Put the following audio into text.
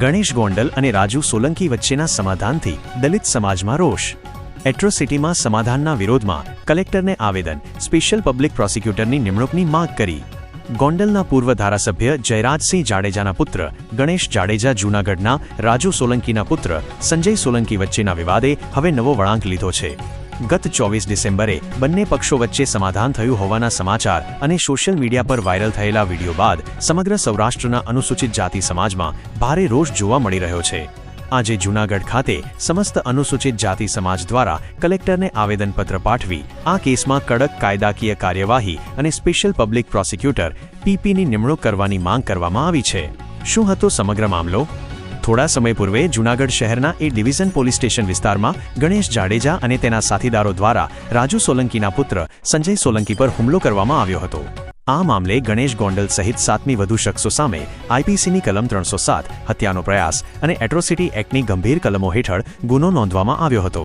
ગણેશ ગોંડલ અને રાજુ સોલંકી વચ્ચેના સમાધાનથી દલિત સમાજમાં રોષ. એટ્રોસિટીમાં સમાધાનના વિરોધમાં કલેક્ટરને આવેદન, સ્પેશિયલ પબ્લિક પ્રોસિક્યુટરની નિમણૂકની માંગ કરી. ગોંડલના પૂર્વ ધારાસભ્ય જયરાજસિંહ જાડેજાના પુત્ર, ગણેશ જાડેજા જૂનાગઢના રાજુ સોલંકીના પુત્ર, સંજય સોલંકી વચ્ચેના વિવાદે હવે નવો વળાંક લીધો છે. ગત ચોવીસ ડિસેમ્બરે બંને પક્ષો વચ્ચે સમાધાન થયું હોવાના સમાચાર અને સોશિયલ મીડિયા પર વાયરલ થયેલા વીડિયો બાદ સમગ્ર સૌરાષ્ટ્રના અનુસૂચિત જાતિ સમાજમાં ભારે રોષ જોવા મળી રહ્યો છે. આજે જૂનાગઢ ખાતે સમસ્ત અનુસૂચિત જાતિ સમાજ દ્વારા કલેક્ટરને આવેદનપત્ર પાઠવી આ કેસમાં કડક કાયદાકીય કાર્યવાહી અને સ્પેશિયલ પબ્લિક પ્રોસિક્યુટર પીપીની નિમણૂક કરવાની માંગ કરવામાં આવી છે. શું હતો સમગ્ર મામલો? થોડા સમય પૂર્વે જૂનાગઢ શહેરના એ ડિવિઝન પોલીસ સ્ટેશન વિસ્તારમાં ગણેશ જાડેજા અને તેના સાથીદારો દ્વારા રાજુ સોલંકીના પુત્ર સંજય સોલંકી પર હુમલો કરવામાં આવ્યો હતો. આ મામલે ગણેશ ગોંડલ સહિત સાતમી વધુ શખ્સો સામે આઈપીસીની કલમ ત્રણસો સાત હત્યાનો પ્રયાસ અને એટ્રોસિટી એક્ટની ગંભીર કલમો હેઠળ ગુનો નોંધવામાં આવ્યો હતો.